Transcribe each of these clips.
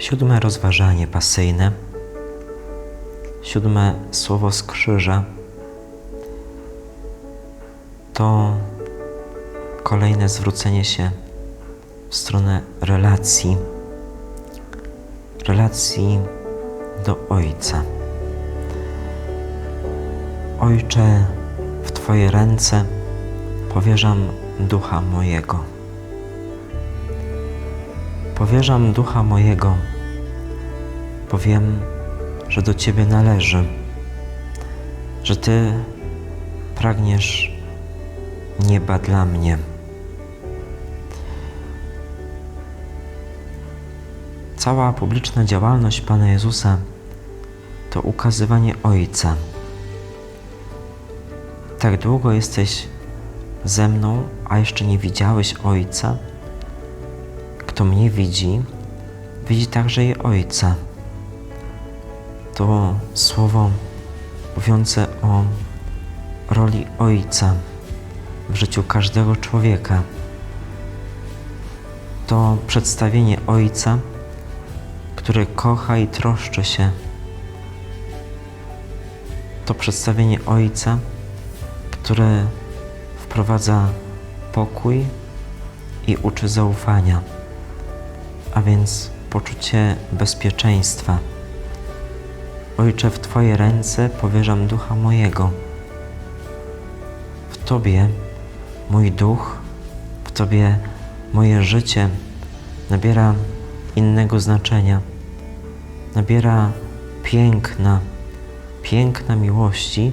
Siódme rozważanie pasyjne. Siódme słowo z krzyża. To kolejne zwrócenie się w stronę relacji, relacji do Ojca. Ojcze, w Twoje ręce powierzam ducha mojego. Powierzam ducha mojego, bo wiem, że do Ciebie należy, że Ty pragniesz nieba dla mnie. Cała publiczna działalność Pana Jezusa to ukazywanie Ojca. Tak długo jesteś ze mną, a jeszcze nie widziałeś Ojca. Kto mnie widzi, widzi także i Ojca. To słowo mówiące o roli Ojca w życiu każdego człowieka. To przedstawienie Ojca, który kocha i troszczy się. To przedstawienie Ojca, który wprowadza pokój i uczy zaufania, a więc poczucie bezpieczeństwa. Ojcze, w Twoje ręce powierzam ducha mojego. W Tobie mój duch, w Tobie moje życie nabiera innego znaczenia, nabiera piękna, piękna miłości,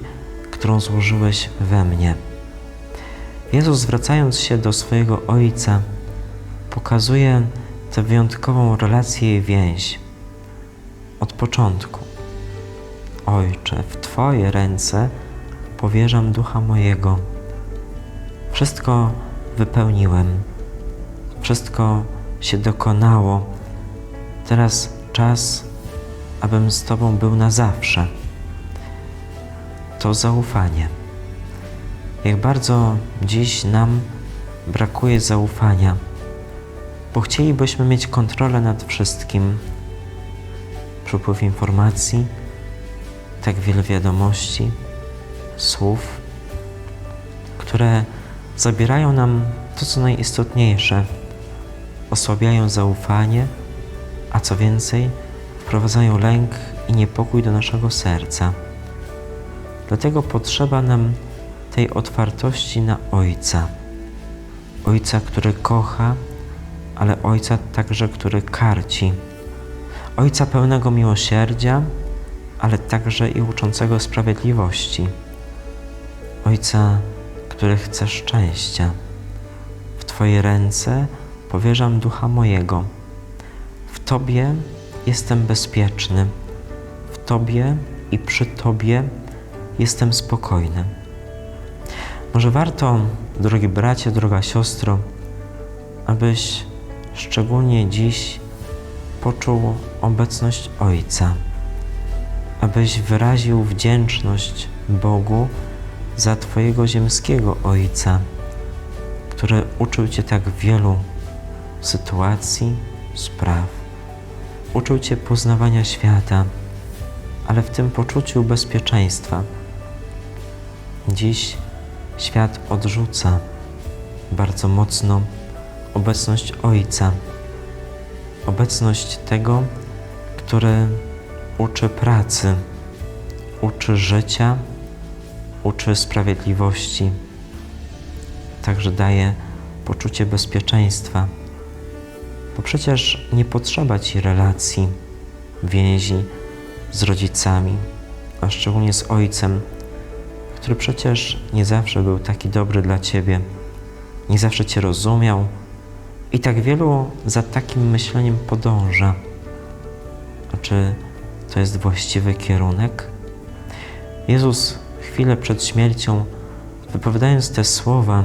którą złożyłeś we mnie. Jezus, zwracając się do swojego Ojca, pokazuje tę wyjątkową relację i więź od początku. Ojcze, w Twoje ręce powierzam ducha mojego. Wszystko wypełniłem, wszystko się dokonało. Teraz czas, abym z Tobą był na zawsze. To zaufanie. Jak bardzo dziś nam brakuje zaufania, bo chcielibyśmy mieć kontrolę nad wszystkim. Przepływ informacji, tak wiele wiadomości, słów, które zabierają nam to, co najistotniejsze, osłabiają zaufanie, a co więcej, wprowadzają lęk i niepokój do naszego serca. Dlatego potrzeba nam tej otwartości na Ojca. Ojca, który kocha, ale Ojca także, który karci. Ojca pełnego miłosierdzia, ale także i uczącego sprawiedliwości. Ojca, który chce szczęścia. W Twoje ręce powierzam ducha mojego. W Tobie jestem bezpieczny. W Tobie i przy Tobie jestem spokojny. Może warto, drogi bracie, droga siostro, abyś szczególnie dziś poczuł obecność Ojca, abyś wyraził wdzięczność Bogu za Twojego ziemskiego Ojca, który uczył Cię tak wielu sytuacji, spraw. Uczył Cię poznawania świata, ale w tym poczuciu bezpieczeństwa. Dziś świat odrzuca bardzo mocno obecność Ojca, obecność tego, który uczy pracy, uczy życia, uczy sprawiedliwości, także daje poczucie bezpieczeństwa, bo przecież nie potrzeba Ci relacji, więzi z rodzicami, a szczególnie z Ojcem, który przecież nie zawsze był taki dobry dla Ciebie, nie zawsze Cię rozumiał i tak wielu za takim myśleniem podąża. A czy to jest właściwy kierunek? Jezus chwilę przed śmiercią, wypowiadając te słowa,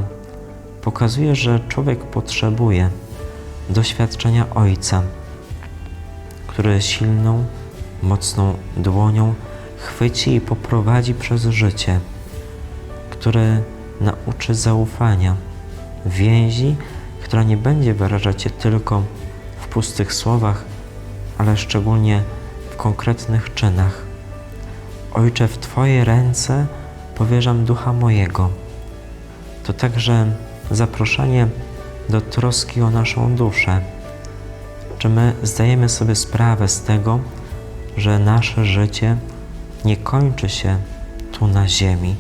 pokazuje, że człowiek potrzebuje doświadczenia Ojca, który silną, mocną dłonią chwyci i poprowadzi przez życie który nauczy zaufania, więzi, która nie będzie wyrażać się tylko w pustych słowach, ale szczególnie w konkretnych czynach. Ojcze, w Twoje ręce powierzam ducha mojego. To także zaproszenie do troski o naszą duszę. Czy my zdajemy sobie sprawę z tego, że nasze życie nie kończy się tu na ziemi,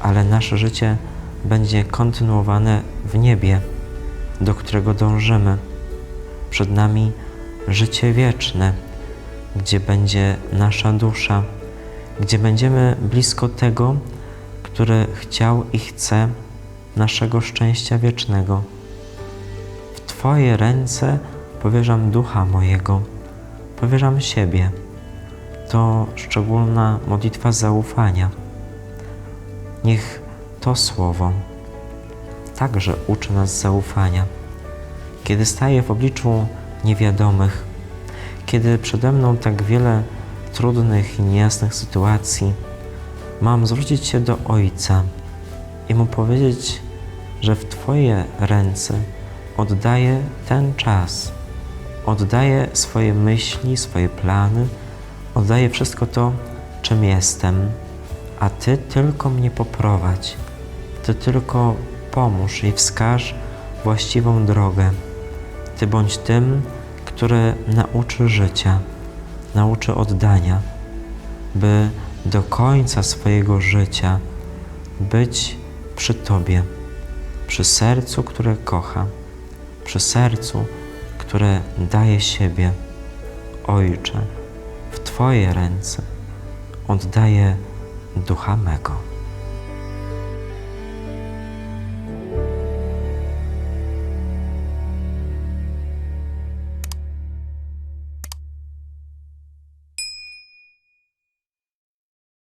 ale nasze życie będzie kontynuowane w niebie, do którego dążymy. Przed nami życie wieczne, gdzie będzie nasza dusza, gdzie będziemy blisko tego, który chciał i chce naszego szczęścia wiecznego. W Twoje ręce powierzam ducha mojego, powierzam siebie. To szczególna modlitwa zaufania. Niech to słowo także uczy nas zaufania. Kiedy staję w obliczu niewiadomych, kiedy przede mną tak wiele trudnych i niejasnych sytuacji, mam zwrócić się do Ojca i Mu powiedzieć, że w Twoje ręce oddaję ten czas, oddaję swoje myśli, swoje plany, oddaję wszystko to, czym jestem, a Ty tylko mnie poprowadź, Ty tylko pomóż i wskaż właściwą drogę. Ty bądź tym, który nauczy życia, nauczy oddania, by do końca swojego życia być przy Tobie, przy sercu, które kocha, przy sercu, które daje siebie. Ojcze, w Twoje ręce oddaję ducha mego.